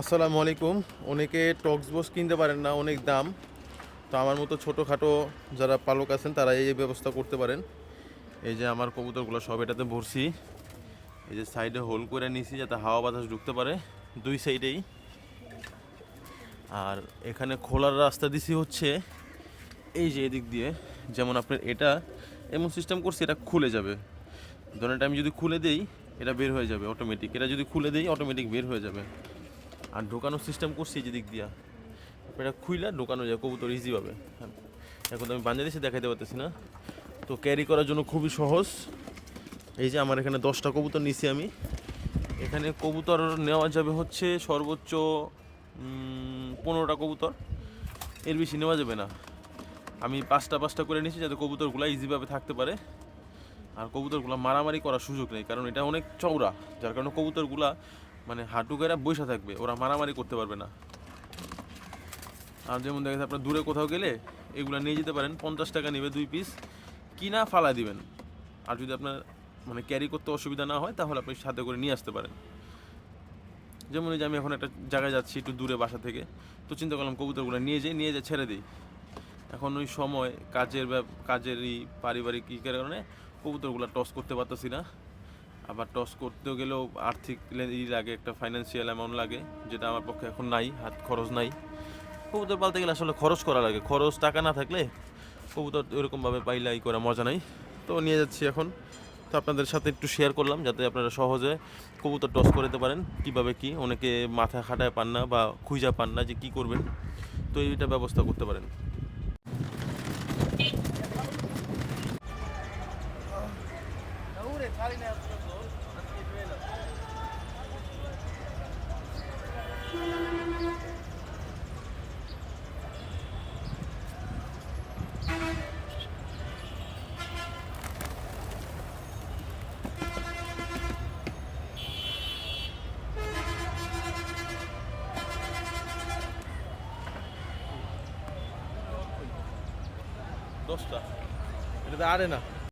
আসসালামু আলাইকুম। অনেকে টক্স বস কিনতে পারেন না, অনেক দাম। তো আমার মতো ছোটোখাটো যারা পালক আছেন তারা এই ব্যবস্থা করতে পারেন। এই যে আমার কবুতরগুলো সব এটাতে ভরছি। এই যে সাইডে হোল করে নিছি যাতে হাওয়া বাতাস ঢুকতে পারে, দুই সাইডেই। আর এখানে খোলার রাস্তা দিছি হচ্ছে এই যে এদিক দিয়ে। যেমন আপনার এটা এমন সিস্টেম করছি, এটা খুলে যাবে। ধরেন এটা আমি যদি খুলে দেই, এটা বের হয়ে যাবে অটোমেটিক এটা যদি খুলে দেই অটোমেটিক বের হয়ে যাবে। আর ঢোকানোর সিস্টেম করছি যে দিক দিয়া। এটা খুইলা ঢোকানো যায়, কবুতর ইজিভাবে এখন তো আমি দিয়েছি দেখাইতে পারতেছি না। তো ক্যারি করার জন্য খুবই সহজ। এই যে আমার এখানে দশটা কবুতর নিছি আমি। এখানে কবুতর নেওয়া যাবে হচ্ছে সর্বোচ্চ পনেরোটা কবুতর। এর বেশি নেওয়া যাবে না। আমি পাঁচটা পাঁচটা করে নিয়েছি যাতে কবুতরগুলো ইজিভাবে থাকতে পারে। আর কবুতরগুলো মারামারি করার সুযোগ নেই, কারণ এটা অনেক চওড়া। যার কারণে কবুতরগুলা মানে হাঁটু গেরা বসে থাকবে, ওরা মারামারি করতে পারবে না। আর যেমন দেখা যাচ্ছে আপনার দূরে কোথাও গেলে এগুলো নিয়ে যেতে পারেন, পঞ্চাশ টাকা নেবে দুই পিস কিনা ফালা দিবেন। আর যদি আপনার মানে ক্যারি করতে অসুবিধা না হয়, তাহলে আপনি সাথে করে নিয়ে আসতে পারেন। যেমন যে আমি এখন একটা জায়গায় যাচ্ছি একটু দূরে বাসা থেকে, তো চিন্তা করলাম কবুতরগুলো নিয়ে যাই নিয়ে যাই, ছেড়ে দিই। এখন ওই সময় কাজের কাজেরই পারিবারিক ই কারণে কবুতরগুলো টস করতে পারতেছি না। আবার টস করতেও গেলেও আর্থিক ই লাগে, একটা ফাইন্যান্সিয়াল অ্যামাউন্ট লাগে, যেটা আমার পক্ষে এখন নাই, হাত খরচ নাই। কবুতর পালতে গেলে আসলে খরচ করা লাগে, খরচ টাকা না থাকলে কবুতর ওইরকমভাবে পাইলাই করা মজা নাই। তো নিয়ে যাচ্ছি এখন। তো আপনাদের সাথে একটু শেয়ার করলাম, যাতে আপনারা সহজে কবুতর টস করে দিতে পারেন, কীভাবে কি, অনেকে মাথা খাটায় পান না বা খুঁজা পান না যে কি করবেন। তো এইটা ব্যবস্থা করতে পারেন। দশটা। এটাতে আরে না।